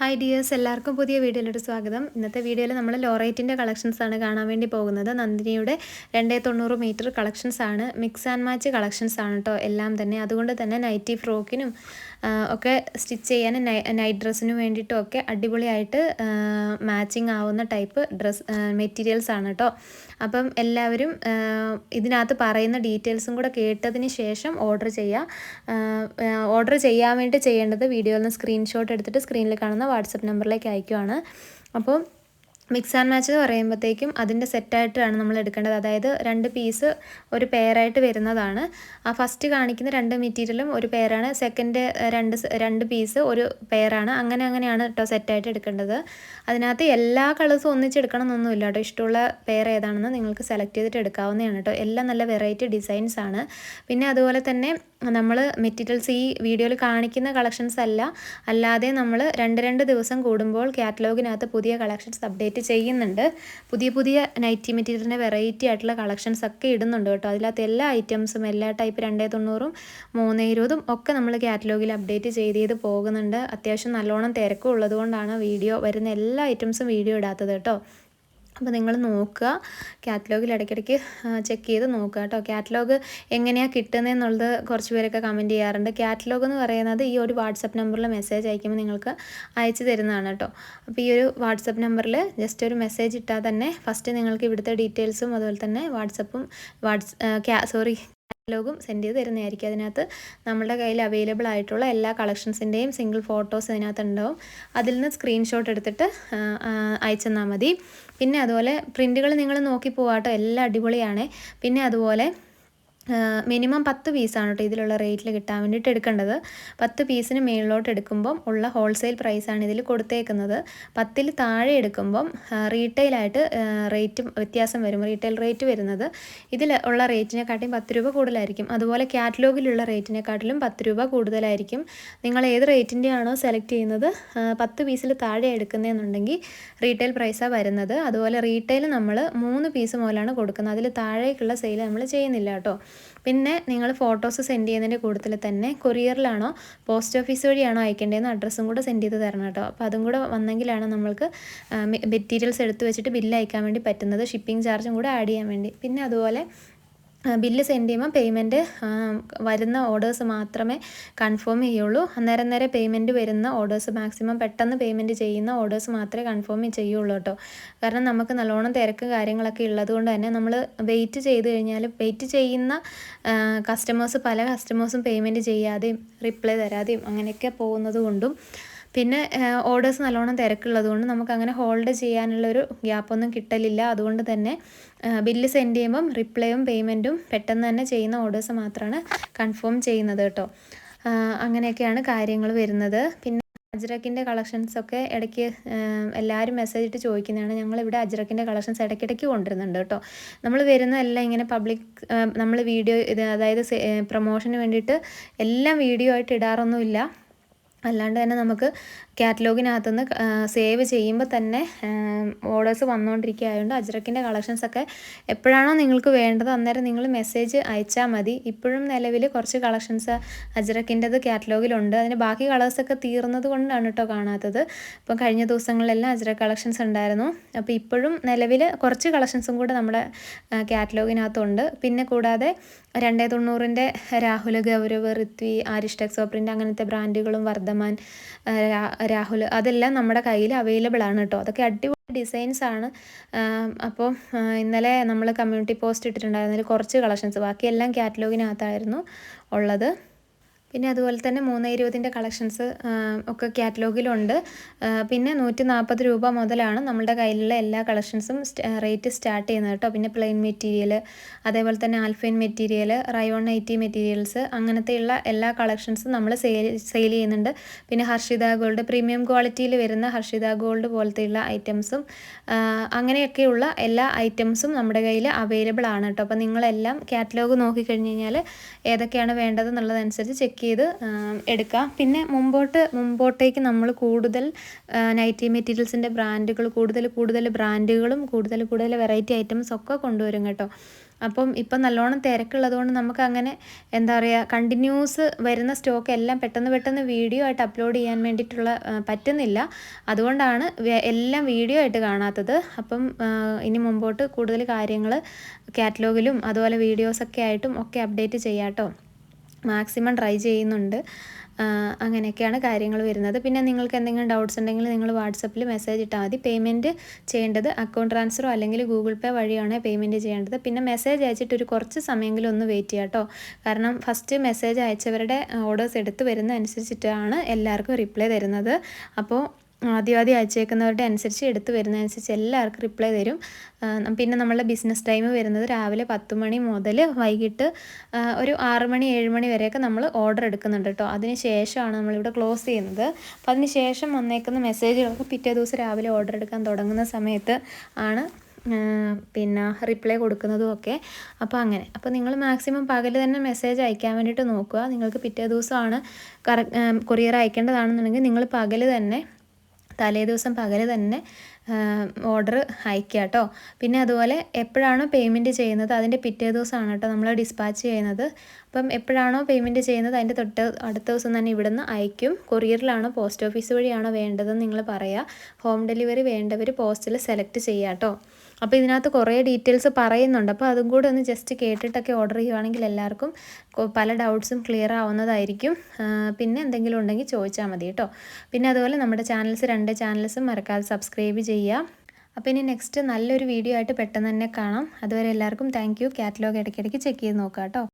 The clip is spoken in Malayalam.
ഹായ് ഡിയേഴ്സ് എല്ലാവർക്കും പുതിയ വീഡിയോയിലോട്ട് സ്വാഗതം. ഇന്നത്തെ വീഡിയോയിൽ നമ്മൾ ലോറൈറ്റിന്റെ കളക്ഷൻസ് ആണ് കാണാൻ വേണ്ടി പോകുന്നത്. നന്ദിനിയുടെ രണ്ടേ തൊണ്ണൂറ് മീറ്റർ കളക്ഷൻസ് ആണ് മിക്സ് ആൻഡ് മാച്ച് കളക്ഷൻസ് ആണ് കേട്ടോ എല്ലാം തന്നെ. അതുകൊണ്ട് തന്നെ നൈറ്റി ഫ്രോക്കിനും ഒക്കെ സ്റ്റിച്ച് ചെയ്യാൻ നൈറ്റ് ഡ്രസ്സിനും വേണ്ടിയിട്ടും ഒക്കെ അടിപൊളിയായിട്ട് മാച്ചിങ് ആവുന്ന ടൈപ്പ് ഡ്രസ് മെറ്റീരിയൽസ് ആണ് കേട്ടോ. അപ്പം എല്ലാവരും ഇതിനകത്ത് പറയുന്ന ഡീറ്റെയിൽസും കൂടെ കേട്ടതിന് ശേഷം ഓർഡർ ചെയ്യുക ഓർഡർ ചെയ്യാൻ വേണ്ടി ചെയ്യേണ്ടത് വീഡിയോയിൽ നിന്ന് സ്ക്രീൻഷോട്ട് എടുത്തിട്ട് സ്ക്രീനിൽ കാണുന്ന വാട്സപ്പ് നമ്പറിലേക്ക് അയക്കുവാണ്. അപ്പോൾ മിക്സ് ആൻഡ് മാച്ച് എന്ന് പറയുമ്പോഴത്തേക്കും അതിന്റെ സെറ്റായിട്ടാണ് നമ്മൾ എടുക്കേണ്ടത്. അതായത് രണ്ട് പീസ് ഒരു പെയറായിട്ട് വരുന്നതാണ്. ആ ഫസ്റ്റ് കാണിക്കുന്ന രണ്ട് മെറ്റീരിയലും ഒരു പെയറാണ് സെക്കൻഡ് രണ്ട് രണ്ട് പീസ് ഒരു പെയറാണ് അങ്ങനെ അങ്ങനെയാണ് കേട്ടോ സെറ്റായിട്ട് എടുക്കേണ്ടത്. അതിനകത്ത് എല്ലാ കളേഴ്സും ഒന്നിച്ചെടുക്കണം എന്നൊന്നുമില്ല കേട്ടോ ഇഷ്ടമുള്ള പെയർ ഏതാണെന്ന് നിങ്ങൾക്ക് സെലക്ട് ചെയ്തിട്ട് എടുക്കാവുന്നതാണ് കേട്ടോ എല്ലാം നല്ല വെറൈറ്റി ഡിസൈൻസ് ആണ്. പിന്നെ അതുപോലെ തന്നെ നമ്മൾ മെറ്റീരിയൽസ് ഈ വീഡിയോയിൽ കാണിക്കുന്ന കളക്ഷൻസ് അല്ല. അല്ലാതെ നമ്മൾ രണ്ട് രണ്ട് ദിവസം കൂടുമ്പോൾ കാറ്റലോഗിനകത്ത് പുതിയ കളക്ഷൻസ് അപ്ഡേറ്റ് ചെയ്യുന്നുണ്ട്. പുതിയ പുതിയ നൈറ്റി മെറ്റീരിയലിന്റെ വെറൈറ്റി ആയിട്ടുള്ള കളക്ഷൻസ് ഒക്കെ ഇടുന്നുണ്ട് കേട്ടോ. അതിനകത്ത് എല്ലാ ഐറ്റംസും എല്ലാ ടൈപ്പ് രണ്ടേ തൊണ്ണൂറും മൂന്നേ ഇരുപതും ഒക്കെ നമ്മൾ കാറ്റലോഗിൽ അപ്ഡേറ്റ് ചെയ്ത് ചെയ്ത് പോകുന്നുണ്ട്. അത്യാവശ്യം നല്ലോണം തിരക്കും ഉള്ളതുകൊണ്ടാണ് വീഡിയോ വരുന്ന എല്ലാ ഐറ്റംസും വീഡിയോ ഇടാത്തത് കേട്ടോ. അപ്പോൾ നിങ്ങൾ നോക്കുക. കാറ്റലോഗിൽ ഇടയ്ക്കിടയ്ക്ക് ചെക്ക് ചെയ്ത് നോക്കുക കേട്ടോ. കാറ്റലോഗ് എങ്ങനെയാണ് കിട്ടുന്നതെന്നുള്ളത് കുറച്ച് പേരൊക്കെ കമന്റ് ചെയ്യാറുണ്ട്. കാറ്റലോഗ് എന്ന് പറയുന്നത് ഈ ഒരു വാട്സപ്പ് നമ്പറിൽ മെസ്സേജ് അയക്കുമ്പോൾ നിങ്ങൾക്ക് അയച്ചു തരുന്നതാണ് കേട്ടോ. അപ്പോൾ ഈ ഒരു വാട്സപ്പ് നമ്പറിൽ ജസ്റ്റ് ഒരു മെസ്സേജ് ഇട്ടാൽ തന്നെ ഫസ്റ്റ് നിങ്ങൾക്ക് ഇവിടുത്തെ ഡീറ്റെയിൽസും അതുപോലെ തന്നെ വാട്സപ്പും വാട്സ് സോറി കാറ്റലോഗും സെൻഡ് ചെയ്ത് തരുന്നതായിരിക്കും. അതിനകത്ത് നമ്മുടെ കയ്യിൽ അവൈലബിൾ ആയിട്ടുള്ള എല്ലാ കളക്ഷൻസിന്റെയും സിംഗിൾ ഫോട്ടോസ് അതിനകത്ത് ഉണ്ടാവും. അതിൽ നിന്ന് സ്ക്രീൻഷോട്ട് എടുത്തിട്ട് അയച്ചെന്നാൽ മതി. പിന്നെ അതുപോലെ പ്രിന്റുകൾ നിങ്ങൾ നോക്കി പോവാട്ടോ. എല്ലാം അടിപൊളിയാണ്. പിന്നെ അതുപോലെ മിനിമം പത്ത് പീസാണ് കേട്ടോ ഇതിലുള്ള റേറ്റിൽ കിട്ടാൻ വേണ്ടിയിട്ട് എടുക്കേണ്ടത്. പത്ത് പീസിന് മേളിലോട്ട് എടുക്കുമ്പം ഉള്ള ഹോൾസെയിൽ പ്രൈസാണ് ഇതിൽ കൊടുത്തേക്കുന്നത്. പത്തിൽ താഴെ എടുക്കുമ്പം റീറ്റെയിലായിട്ട് റേറ്റ് വ്യത്യാസം വരും റീറ്റെയിൽ റേറ്റ് വരുന്നത് ഇതിൽ ഉള്ള റേറ്റിനെക്കാട്ടിയും പത്ത് രൂപ കൂടുതലായിരിക്കും. അതുപോലെ കാറ്റലോഗിലുള്ള റേറ്റിനെക്കാട്ടിലും പത്ത് രൂപ കൂടുതലായിരിക്കും. നിങ്ങൾ ഏത് റേറ്റിന്റെ ആണോ സെലക്ട് ചെയ്യുന്നത് പത്ത് പീസിൽ താഴെ എടുക്കുന്നതെന്നുണ്ടെങ്കിൽ റീറ്റെയിൽ പ്രൈസാണ് വരുന്നത്. അതുപോലെ റീറ്റെയിൽ നമ്മൾ മൂന്ന് പീസ് മുതലാണ് കൊടുക്കുന്നത്. അതിൽ താഴേക്കുള്ള സെയിൽ നമ്മൾ ചെയ്യുന്നില്ല കേട്ടോ പിന്നെ നിങ്ങൾ ഫോട്ടോസ് സെൻഡ് ചെയ്യുന്നതിന്റെ കൂടുതൽ തന്നെ കൊറിയറിലാണോ പോസ്റ്റ് ഓഫീസ് വഴിയാണോ അയക്കേണ്ടതെന്ന് അഡ്രസ്സും കൂടെ സെൻഡ് ചെയ്ത് തരണം കേട്ടോ. അപ്പോൾ അതും കൂടെ വന്നെങ്കിലാണ് നമ്മൾക്ക് മെറ്റീരിയൽസ് എടുത്തു വെച്ചിട്ട് ബില്ല് അയക്കാൻ വേണ്ടി പറ്റുന്നത്. ഷിപ്പിംഗ് ചാർജും കൂടെ ആഡ് ചെയ്യാൻ വേണ്ടി. പിന്നെ അതുപോലെ ബില്ല് സെൻഡ് ചെയ്യുമ്പോൾ പേയ്മെന്റ് വരുന്ന ഓർഡേഴ്സ് മാത്രമേ കൺഫേം ചെയ്യുള്ളൂ. അന്നേരം നേരെ പേയ്മെന്റ് വരുന്ന ഓർഡേഴ്സ് മാക്സിമം പെട്ടെന്ന് പേയ്മെന്റ് ചെയ്യുന്ന ഓർഡേഴ്സ് മാത്രമേ കൺഫേം ചെയ്യുള്ളൂ കേട്ടോ. കാരണം നമുക്ക് നല്ലോണം തിരക്ക് കാര്യങ്ങളൊക്കെ ഉള്ളത് കൊണ്ട് തന്നെ നമ്മൾ വെയിറ്റ് ചെയ്ത് കഴിഞ്ഞാൽ വെയിറ്റ് ചെയ്യുന്ന കസ്റ്റമേഴ്സ് പല കസ്റ്റമേഴ്സും പേയ്മെന്റ് ചെയ്യാതെയും റിപ്ലൈ തരാതെയും അങ്ങനെയൊക്കെ പോകുന്നത് കൊണ്ടും പിന്നെ ഓർഡേഴ്സ് നല്ലോണം തിരക്കുള്ളതുകൊണ്ട് നമുക്ക് അങ്ങനെ ഹോൾഡ് ചെയ്യാനുള്ളൊരു ഗ്യാപ്പൊന്നും കിട്ടലില്ല. അതുകൊണ്ട് തന്നെ ബില്ല് സെൻഡ് ചെയ്യുമ്പം റിപ്ലൈയും പേയ്മെന്റും പെട്ടെന്ന് തന്നെ ചെയ്യുന്ന ഓർഡേഴ്സ് മാത്രമാണ് കൺഫേം ചെയ്യുന്നത് കേട്ടോ. അങ്ങനെയൊക്കെയാണ് കാര്യങ്ങൾ വരുന്നത്. പിന്നെ അജ്രക്കിന്റെ കളക്ഷൻസ് ഒക്കെ ഇടയ്ക്ക് എല്ലാവരും മെസ്സേജ് ഇട്ട് ചോദിക്കുന്നതാണ്. ഞങ്ങളിവിടെ അജ്രക്കിന്റെ കളക്ഷൻസ് ഇടയ്ക്കിടയ്ക്ക് കൊണ്ടുവരുന്നുണ്ട് കേട്ടോ. നമ്മൾ വരുന്നതെല്ലാം ഇങ്ങനെ പബ്ലിക് നമ്മൾ വീഡിയോ ഇത് അതായത് പ്രൊമോഷന് വേണ്ടിയിട്ട് എല്ലാം വീഡിയോ ആയിട്ട് ഇടാറൊന്നുമില്ല. അല്ലാണ്ട് തന്നെ നമുക്ക് കാറ്റലോഗിനകത്തുനിന്ന് സേവ് ചെയ്യുമ്പോൾ തന്നെ ഓർഡേഴ്സ് വന്നുകൊണ്ടിരിക്കുകയായതുകൊണ്ട് അജ്രക്കിന്റെ കളക്ഷൻസൊക്കെ എപ്പോഴാണോ നിങ്ങൾക്ക് വേണ്ടത് അന്നേരം നിങ്ങൾ മെസ്സേജ് അയച്ചാൽ മതി. ഇപ്പോഴും നിലവിൽ കുറച്ച് കളക്ഷൻസ് അജ്രക്കിന്റെത് കാറ്റലോഗിലുണ്ട്. അതിന് ബാക്കി കളേഴ്സൊക്കെ തീർന്നത് കൊണ്ടാണ് കേട്ടോ കാണാത്തത്. ഇപ്പം കഴിഞ്ഞ ദിവസങ്ങളിലെല്ലാം അജ്രക് കളക്ഷൻസ് ഉണ്ടായിരുന്നു. അപ്പോൾ ഇപ്പോഴും നിലവിൽ കുറച്ച് കളക്ഷൻസും കൂടെ നമ്മുടെ കാറ്റലോഗിനകത്തുണ്ട്. പിന്നെ കൂടാതെ രണ്ടേ തൊണ്ണൂറിന്റെ രാഹുൽ ഗൗരവ് ഋത്വി ആരിഷ് ടെക്സോ പ്രിന്റ് അങ്ങനത്തെ ബ്രാൻഡുകളും വർദ്ധമാൻ രാഹുൽ അതെല്ലാം നമ്മുടെ കയ്യിൽ അവൈലബിൾ ആണ് കേട്ടോ അതൊക്കെ അടിപൊളി ഡിസൈൻസ് ആണ്. അപ്പോൾ ഇന്നലെ നമ്മൾ കമ്മ്യൂണിറ്റി പോസ്റ്റ് ഇട്ടിട്ടുണ്ടായിരുന്നതിൽ കുറച്ച് കളക്ഷൻസ് ബാക്കിയെല്ലാം കാറ്റലോഗിനകത്തായിരുന്നു ഉള്ളത്. പിന്നെ അതുപോലെ തന്നെ മൂന്ന് ഇരുപതിന്റെ കളക്ഷൻസ് ഒക്കെ കാറ്റലോഗിലുണ്ട്. പിന്നെ നൂറ്റി നാൽപ്പത് രൂപ മുതലാണ് നമ്മുടെ കയ്യിലുള്ള എല്ലാ കളക്ഷൻസും റേറ്റ് സ്റ്റാർട്ട് ചെയ്യുന്നത് കേട്ടോ. പിന്നെ പ്ലെയിൻ മെറ്റീരിയൽ അതേപോലെ തന്നെ alpine material rayon nighty materials അങ്ങനത്തെയുള്ള എല്ലാ കളക്ഷൻസും നമ്മൾ സെയിൽ സെയിൽ ചെയ്യുന്നുണ്ട്. പിന്നെ ഹർഷിത ഗോൾഡ് പ്രീമിയം ക്വാളിറ്റിയിൽ വരുന്ന ഹർഷിത ഗോൾഡ് പോലത്തെയുള്ള ഐറ്റംസും അങ്ങനെയൊക്കെയുള്ള എല്ലാ ഐറ്റംസും നമ്മുടെ കയ്യിൽ അവൈലബിൾ ആണ് കേട്ടോ. അപ്പോൾ നിങ്ങളെല്ലാം കാറ്റലോഗ് നോക്കിക്കഴിഞ്ഞ് കഴിഞ്ഞാൽ ഏതൊക്കെയാണ് വേണ്ടതെന്നുള്ളതനുസരിച്ച് ചെക്ക് ചെക്ക് ചെയ്ത് എടുക്കുക പിന്നെ മുമ്പോട്ട് മുമ്പോട്ടേക്ക് നമ്മൾ കൂടുതൽ നൈറ്റി മെറ്റീരിയൽസിന്റെ ബ്രാൻഡുകൾ കൂടുതൽ കൂടുതൽ ബ്രാൻഡുകളും കൂടുതൽ കൂടുതൽ വെറൈറ്റി ഐറ്റംസ് ഒക്കെ കൊണ്ടുവരും കേട്ടോ. അപ്പം ഇപ്പം നല്ലോണം തിരക്കുള്ളത് കൊണ്ട് നമുക്ക് അങ്ങനെ എന്താ പറയുക കണ്ടിന്യൂസ് വരുന്ന സ്റ്റോക്ക് എല്ലാം പെട്ടെന്ന് പെട്ടെന്ന് വീഡിയോ ആയിട്ട് അപ്ലോഡ് ചെയ്യാൻ വേണ്ടിയിട്ടുള്ള പറ്റുന്നില്ല. അതുകൊണ്ടാണ് എല്ലാം വീഡിയോ ആയിട്ട് കാണാത്തത്. അപ്പം ഇനി മുമ്പോട്ട് കൂടുതൽ കാര്യങ്ങൾ കാറ്റലോഗിലും അതുപോലെ വീഡിയോസൊക്കെ ആയിട്ടും ഒക്കെ അപ്ഡേറ്റ് ചെയ്യാം കേട്ടോ. മാക്സിമം ട്രൈ ചെയ്യുന്നുണ്ട്. അങ്ങനെയൊക്കെയാണ് കാര്യങ്ങൾ വരുന്നത്. പിന്നെ നിങ്ങൾക്ക് എന്തെങ്കിലും ഡൗട്ട്സ് ഉണ്ടെങ്കിൽ നിങ്ങൾ വാട്സപ്പിൽ മെസ്സേജ് ഇട്ടാൽ മതി. പേയ്മെന്റ് ചെയ്യേണ്ടത് അക്കൗണ്ട് ട്രാൻസ്ഫറോ അല്ലെങ്കിൽ ഗൂഗിൾ പേ വഴിയാണ് പേയ്മെന്റ് ചെയ്യേണ്ടത്. പിന്നെ മെസ്സേജ് അയച്ചിട്ട് ഒരു കുറച്ച് സമയമെങ്കിലും ഒന്ന് വെയിറ്റ് ചെയ്യാം കേട്ടോ. കാരണം ഫസ്റ്റ് മെസ്സേജ് അയച്ചവരുടെ ഓർഡേഴ്സ് എടുത്ത് വരുന്ന അനുസരിച്ചിട്ടാണ് എല്ലാവർക്കും റിപ്ലൈ തരുന്നത്. അപ്പോൾ ആദ്യം ആദ്യം അയച്ചേക്കുന്നവരുടെ അനുസരിച്ച് എടുത്തു വരുന്നതനുസരിച്ച് എല്ലാവർക്കും റിപ്ലൈ തരും. പിന്നെ നമ്മളുടെ ബിസിനസ് ടൈം വരുന്നത് രാവിലെ പത്ത് മണി മുതൽ വൈകിട്ട് ഒരു ആറ് മണി ഏഴ് മണി വരെയൊക്കെ നമ്മൾ ഓർഡർ എടുക്കുന്നുണ്ട് കേട്ടോ. അതിന് ശേഷമാണ് നമ്മളിവിടെ ക്ലോസ് ചെയ്യുന്നത്. അപ്പോൾ അതിന് ശേഷം വന്നേക്കുന്ന മെസ്സേജുകളൊക്കെ പിറ്റേ ദിവസം രാവിലെ ഓർഡർ എടുക്കാൻ തുടങ്ങുന്ന സമയത്ത് ആണ് പിന്നെ റിപ്ലൈ കൊടുക്കുന്നതും ഒക്കെ. അപ്പോൾ അങ്ങനെ. അപ്പോൾ നിങ്ങൾ മാക്സിമം പകൽ തന്നെ മെസ്സേജ് അയക്കാൻ വേണ്ടിയിട്ട് നോക്കുക. നിങ്ങൾക്ക് പിറ്റേ ദിവസമാണ് കറ കൊറിയർ അയക്കേണ്ടതാണെന്നുണ്ടെങ്കിൽ നിങ്ങൾ പകൽ തന്നെ തലേ ദിവസം പകൽ തന്നെ ഓർഡർ അയക്കുക കേട്ടോ പിന്നെ അതുപോലെ എപ്പോഴാണോ പേയ്മെന്റ് ചെയ്യുന്നത് അതിന്റെ പിറ്റേ ദിവസമാണ് കേട്ടോ നമ്മൾ ഡിസ്പാച്ച് ചെയ്യുന്നത്. അപ്പം എപ്പോഴാണോ പേയ്മെന്റ് ചെയ്യുന്നത് അതിന്റെ തൊട്ട് അടുത്ത ദിവസം തന്നെ ഇവിടുന്ന് അയക്കും. കൊറിയറിലാണോ പോസ്റ്റ് ഓഫീസ് വഴിയാണോ വേണ്ടതെന്ന് നിങ്ങൾ പറയുക ഹോം ഡെലിവറി വേണ്ടവർ പോസ്റ്റിൽ സെലക്ട് ചെയ്യാം കേട്ടോ അപ്പോൾ ഇതിനകത്ത് കുറേ ഡീറ്റെയിൽസ് പറയുന്നുണ്ട്. അപ്പോൾ അതും കൂടെ ഒന്ന് ജസ്റ്റ് കേട്ടിട്ടൊക്കെ ഓർഡർ ചെയ്യുവാണെങ്കിൽ എല്ലാവർക്കും പല ഡൗട്ട്സും ക്ലിയർ ആവുന്നതായിരിക്കും. പിന്നെ എന്തെങ്കിലും ഉണ്ടെങ്കിൽ ചോദിച്ചാൽ മതി കേട്ടോ. പിന്നെ അതുപോലെ നമ്മുടെ ചാനൽസ് രണ്ട് ചാനൽസും മറക്കാതെ സബ്സ്ക്രൈബ് ചെയ്യുക അപ്പോൾ ഇനി നെക്സ്റ്റ് നല്ലൊരു വീഡിയോ ആയിട്ട് പെട്ടെന്ന് തന്നെ കാണാം. അതുവരെ എല്ലാവർക്കും താങ്ക് യു കാറ്റലോഗ് ഇടയ്ക്കിടയ്ക്ക് ചെക്ക് ചെയ്ത് നോക്കാം കേട്ടോ.